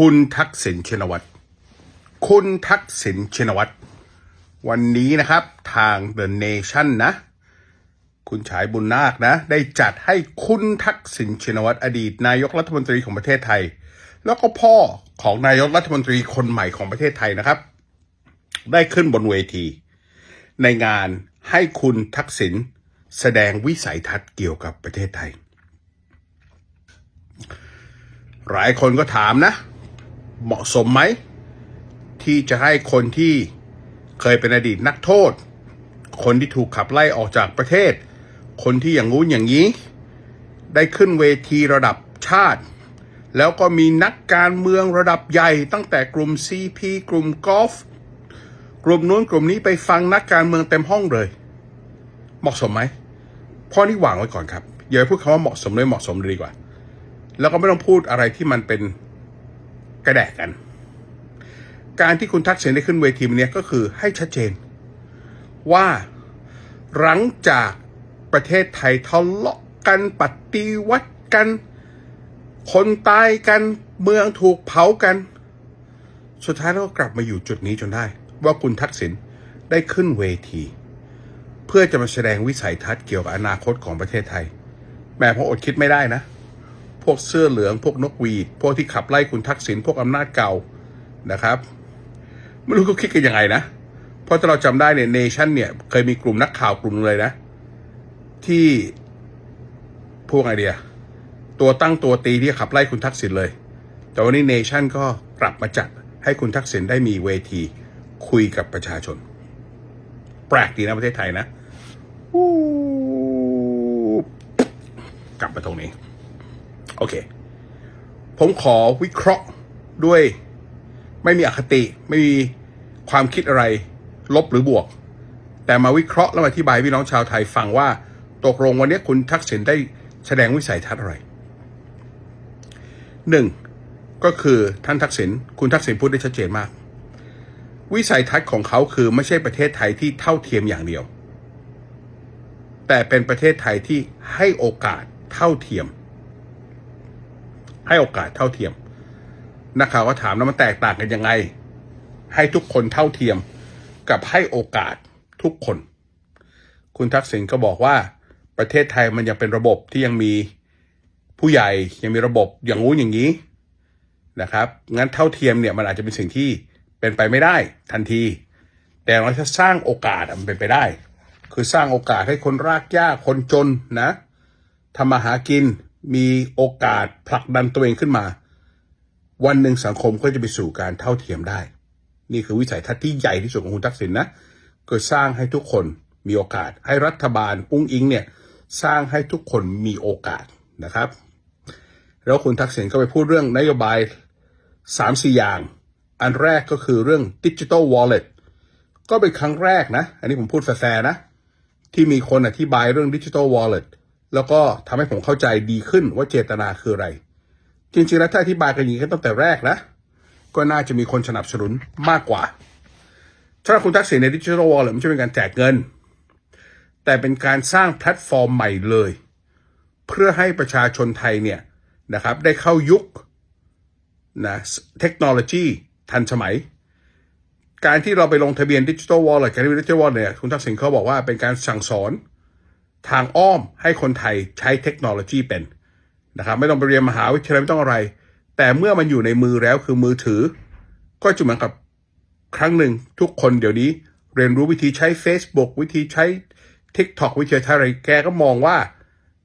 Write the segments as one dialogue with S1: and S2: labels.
S1: คุณทักษิณชินวัตร คุณทักษิณชินวัตร วันนี้นะครับทาง The Nation นะ คุณฉายบุญนาคนะ ได้จัดให้คุณทักษิณชินวัตรอดีต นายกรัฐมนตรีของประเทศไทย แล้วก็พ่อของนายกรัฐมนตรีคนใหม่ของประเทศไทยนะครับ ได้ขึ้นบนเวที ในงานให้คุณทักษิณแสดงวิสัยทัศน์เกี่ยวกับประเทศไทย หลายคนก็ถามนะ เหมาะสมไหม ที่จะให้คนที่เคยเป็นอดีตนักโทษ คนที่ถูกขับไล่ออกจากประเทศ คนที่อย่างงู้นอย่างนี้ ได้ขึ้นเวทีระดับชาติ แล้วก็มีนักการเมืองระดับใหญ่ ตั้งแต่กลุ่ม CP กลุ่มกอล์ฟกลุ่มนู้นกลุ่มนี้ไปฟังนักการเมืองเต็มห้องเลย เหมาะสมไหมพ่อนี่วางไว้ก่อนครับอย่าพูดคำว่าเหมาะสมเลยเหมาะสมเลยดีกว่า แล้วก็ไม่ต้องพูดอะไรที่มันเป็น กระแดกกัน การที่คุณทักษิณได้ขึ้นเวทีวันนี้ก็คือให้ชัดเจน ว่าหลังจากประเทศไทยทะเลาะกันปฏิวัติกัน คนตายกันเมืองถูกเผากัน สุดท้ายเราก็กลับมาอยู่จุดนี้จนได้ ว่าคุณทักษิณได้ขึ้นเวที เพื่อจะมาแสดงวิสัยทัศน์เกี่ยวกับอนาคตของประเทศไทย แม่พออดคิดไม่ได้นะ พวกเสื้อเหลืองพวกนกหวีดพวกที่ขับไล่คุณทักษิณพวกอำนาจเก่านะครับ ไม่รู้เขาคิดกันยังไงนะ เพราะถ้าเราจำได้เนี่ยเนชั่นเนี่ยเคยมีกลุ่มนักข่าวกลุ่มเลยนะ ที่พวกไอเดีย ตัวตั้งตัวตีที่ขับไล่คุณทักษิณเลย แต่วันนี้เนชั่นก็กลับมาจัดให้คุณทักษิณได้มีเวทีคุยกับประชาชน แปลกดีนะประเทศไทยนะกลับมาตรงนี้ โอเค ผมขอวิเคราะห์ด้วย ไม่มีอคติ ไม่มีความคิดอะไร ลบหรือบวก แต่มาวิเคราะห์และมาอธิบายพี่น้องชาวไทยฟังว่า ตกลงวันนี้คุณทักษิณได้แสดงวิสัยทัศน์อะไรหนึ่งก็คือท่านทักษิณคุณทักษิณพูดได้ชัดเจนมาก วิสัยทัศน์ของเขาคือไม่ใช่ประเทศไทยที่เท่าเทียมอย่างเดียว แต่เป็นประเทศไทยที่ให้โอกาสเท่าเทียม ให้โอกาสเท่าเทียมนักข่าวก็ถามแล้วมันแตกต่างกันยังไง ให้ทุกคนเท่าเทียมกับให้โอกาสทุกคน คุณทักษิณก็บอกว่าประเทศไทยมันยังเป็นระบบที่ยังมีผู้ใหญ่ยังมีระบบอย่างงู้นอย่างนี้นะครับ งั้นเท่าเทียมเนี่ยมันอาจจะเป็นสิ่งที่เป็นไปไม่ได้ทันที แต่เราถ้าสร้างโอกาสมันเป็นไปได้ คือสร้างโอกาสให้คนรากหญ้าคนจนนะทำมาหากิน มีโอกาสผลักดันตัวเองขึ้นมา วันหนึ่งสังคมก็จะไปสู่การเท่าเทียมได้ นี่คือวิสัยทัศน์ที่ใหญ่ที่สุดของคุณทักษิณนะคือสร้างให้ทุกคนมีโอกาส ให้รัฐบาลอุ้งอิงเนี่ยสร้างให้ทุกคนมีโอกาสนะครับ แล้วคุณทักษิณก็ไปพูดเรื่องนโยบายสามสี่อย่าง อันแรกก็คือเรื่องดิจิ t a ลวอลเล็ตก็เป็นครั้งแรกนะ อันนี้ผมพูดแฟร์นะ ที่มีคนอธิบายเรื่องดิจิ t a ลวอลเล็ต แล้วก็ทำให้ผมเข้าใจดีขึ้นว่าเจตนาคืออะไร จริงๆแล้วถ้าอธิบายกันอย่างนี้ตั้งแต่แรกนะ ก็น่าจะมีคนสนับสนุนมากกว่าสำหรับคุณทักษิณในดิจิทัลวอลเล็ตไม่ใช่เป็นการแจกเงิน แต่เป็นการสร้างแพลตฟอร์มใหม่เลย เพื่อให้ประชาชนไทยเนี่ยนะครับได้เข้ายุคนะเทคโนโลยีทันสมัย การที่เราไปลงทะเบียนดิจิทัลวอลเล็ตการดิจิทัลวอลเล็ตเนี่ยคุณทักษิณเขาบอกว่าเป็นการสั่งสอน ทางอ้อมให้คนไทยใช้เทคโนโลยีเป็นนะครับไม่ต้องไปเรียนมหาวิทยาลัยไม่ต้องอะไร แต่เมื่อมันอยู่ในมือแล้วคือมือถือ ก็จะเหมือนกับครั้งหนึ่งทุกคนเดี๋ยวนี้เรียนรู้วิธีใช้ Facebook วิธีใช้ TikTok วิธีใช้อะไรแกก็มองว่า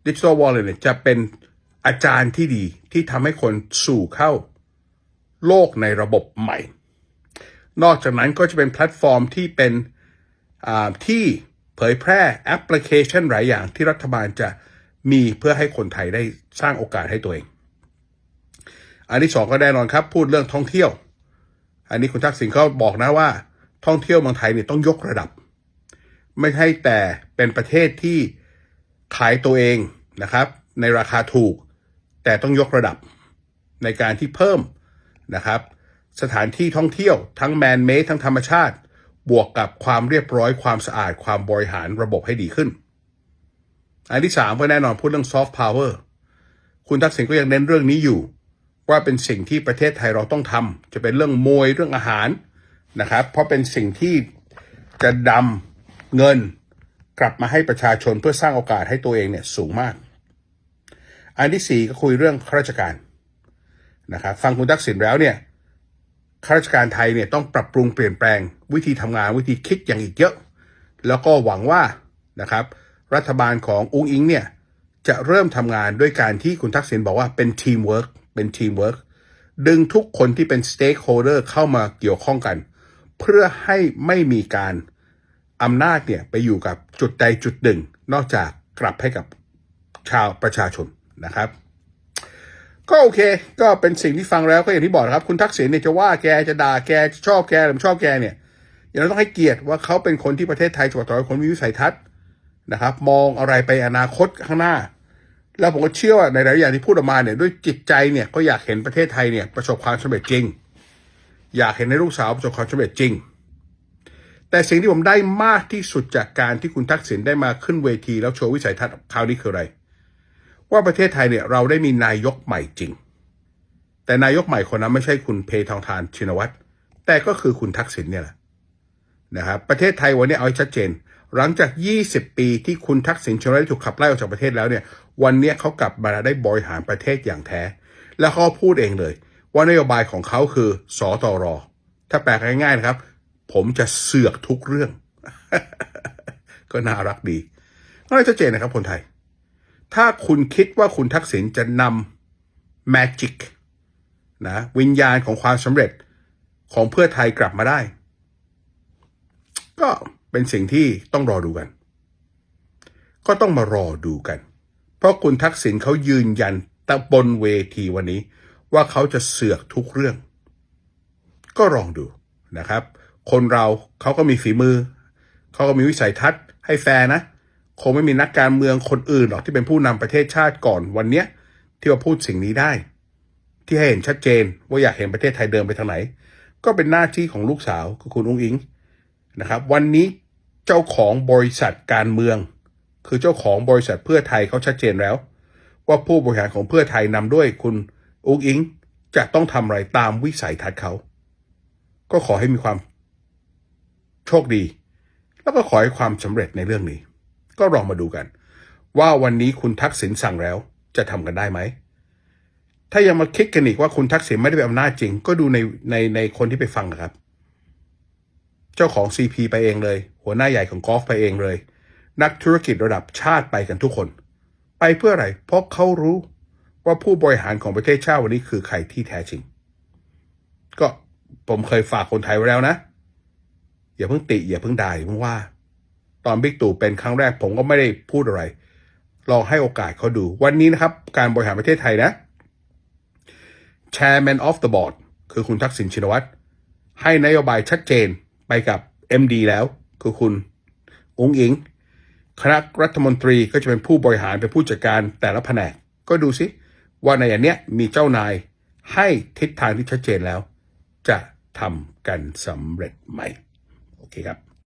S1: ดิจิทัลวอลเล็ตเนี่ยจะเป็นอาจารย์ที่ดีที่ทำให้คนสู่เข้า โลกในระบบใหม่ นอกจากนั้นก็จะเป็นแพลตฟอร์มที่เป็นอ่าที่ เผยแพร่แอปพลิเคชันหลายอย่างที่รัฐบาลจะมีเพื่อให้คนไทยได้สร้างโอกาสให้ตัวเอง อันที่สองก็แน่นอนครับ พูดเรื่องท่องเที่ยว อันนี้คุณทักษิณเขาบอกนะว่า ท่องเที่ยวเมืองไทยเนี่ยต้องยกระดับ ไม่ใช่แต่เป็นประเทศที่ขายตัวเองนะครับ ในราคาถูก แต่ต้องยกระดับในการที่เพิ่มนะครับ สถานที่ท่องเที่ยวทั้งแมนเมดทั้งธรรมชาติ บวกกับความเรียบร้อยความสะอาดความบริหารระบบให้ดีขึ้น อันที่สามก็แน่นอนพูดเรื่องซอฟต์พาวเวอร์คุณทักษิณก็ยังเน้นเรื่องนี้อยู่ ว่าเป็นสิ่งที่ประเทศไทยเราต้องทำจะเป็นเรื่องมวยเรื่องอาหารนะครับ เพราะเป็นสิ่งที่จะดำเงินกลับมาให้ประชาชนเพื่อสร้างโอกาสให้ตัวเองเนี่ยสูงมาก อันที่สี่ก็คุยเรื่องข้าราชการนะครับฟังคุณทักษิณแล้วเนี่ย ข้าราชการไทยเนี่ยต้องปรับปรุงเปลี่ยนแปลง วิธีทำงานวิธีคิดอย่างอีกเยอะ แล้วก็หวังว่านะครับ รัฐบาลของอุ้งอิงเนี่ยจะเริ่มทำงานด้วยการที่คุณทักษิณบอกว่าเป็นทีมเวิร์กเป็นทีมเวิร์กดึงทุกคนที่เป็นสเต็กโฮเดอร์เข้ามาเกี่ยวข้องกัน เพื่อให้ไม่มีการอำนาจเนี่ยไปอยู่กับจุดใดจุดหนึ่ง นอกจากกลับให้กับชาวประชาชนนะครับ ก็โอเค ก็เป็นสิ่งที่ฟังแล้วก็อย่างที่บอกครับ คุณทักษิณเนี่ยจะว่าแกจะด่าแกจะชอบแกหรือไม่ชอบแกเนี่ยอย่างเราต้องให้เกียรติว่าเขาเป็นคนที่ประเทศไทยจังหวัดตราดคนมีวิสัยทัศน์นะครับ มองอะไรไปอนาคตข้างหน้า แล้วผมก็เชื่อว่าในหลายอย่างที่พูดออกมาเนี่ยด้วยจิตใจเนี่ยก็อยากเห็นประเทศไทยเนี่ยประสบความสำเร็จจริง อยากเห็นในลูกสาวประสบความสำเร็จจริง แต่สิ่งที่ผมได้มากที่สุดจากการที่คุณทักษิณได้มาขึ้นเวทีแล้วโชว์วิสัยทัศน์คราวนี้คืออะไร ว่าประเทศไทยเนี่ยเราได้มีนายกใหม่จริง แต่นายกใหม่คนนั้นไม่ใช่คุณเพทองทานชินวัตรแต่ก็คือคุณทักษิณเนี่ยแหละนะครับประเทศไทยวันนี้เอาชัดเจน หลังจาก 20 ปีที่คุณทักษิณชินวัตรถูกขับไล่ออกจากประเทศแล้วเนี่ย วันนี้เขากลับมาได้บริหารประเทศอย่างแท้ แล้วเขาพูดเองเลย ว่านโยบายของเขาคือสอตอรอถ้าแปลง่ายๆนะครับ ผมจะเสือกทุกเรื่อง ก็น่ารักดีก็เลยชัดเจนนะครับคนไทย ถ้าคุณคิดว่าคุณทักษิณจะนำ magic นะวิญญาณของความสำเร็จของเพื่อไทยกลับมาได้ ก็เป็นสิ่งที่ต้องรอดูกัน ก็ต้องมารอดูกัน เพราะคุณทักษิณเขายืนยันตะบนเวทีวันนี้ ว่าเขาจะเสือกทุกเรื่อง ก็ลองดูนะครับ คนเราเขาก็มีฝีมือ เขาก็มีวิสัยทัศน์ให้แฟนะ คงไม่มีนักการเมืองคนอื่นหรอกที่เป็นผู้นำประเทศชาติก่อนวันเนี้ยที่มาพูดสิ่งนี้ได้ ที่ให้เห็นชัดเจนว่าอยากเห็นประเทศไทยเดินไปทางไหน ก็เป็นหน้าที่ของลูกสาวคือคุณอุ้งอิงนะครับ วันนี้เจ้าของบริษัทการเมือง คือเจ้าของบริษัทเพื่อไทยเขาชัดเจนแล้ว ว่าผู้บริหารของเพื่อไทยนำด้วยคุณอุ้งอิงจะต้องทำอะไรตามวิสัยทัศน์เขาก็ขอให้มีความโชคดี แล้วก็ขอให้ความสำเร็จในเรื่องนี้ ก็ลองมาดูกัน ว่าวันนี้คุณทักษิณสั่งแล้วจะทำกันได้ไหม ถ้ายังมาคิดกันอีกว่าคุณทักษิณไม่ได้เป็นอำนาจจริง ก็ดูในในในคนที่ไปฟังครับ เจ้าของ CP ไปเองเลย หัวหน้าใหญ่ของกอล์ฟไปเองเลย นักธุรกิจระดับชาติไปกันทุกคน ไปเพื่ออะไร เพราะเขารู้ว่าผู้บริหารของประเทศชาติวันนี้คือใครที่แท้จริง ก็ผมเคยฝากคนไทยไว้แล้วนะ อย่าเพิ่งติอย่าเพิ่งด่าอย่าเพิ่งว่า ตอนบิ๊กตู่เป็นครั้งแรกผมก็ไม่ได้พูดอะไร ลองให้โอกาสเขาดู วันนี้นะครับ การบริหารประเทศไทยนะ Chairman of the Board คือคุณทักษิณชินวัตรให้นโยบายชัดเจนไปกับ MD แล้ว คือคุณองค์อิง คณะรัฐมนตรีก็จะเป็นผู้บริหารเป็นผู้จัดการแต่ละแผนก ก็ดูสิว่าในอันเนี้ยมีเจ้านายให้ทิศทางที่ชัดเจนแล้ว จะทำกันสำเร็จไหม โอเคครับ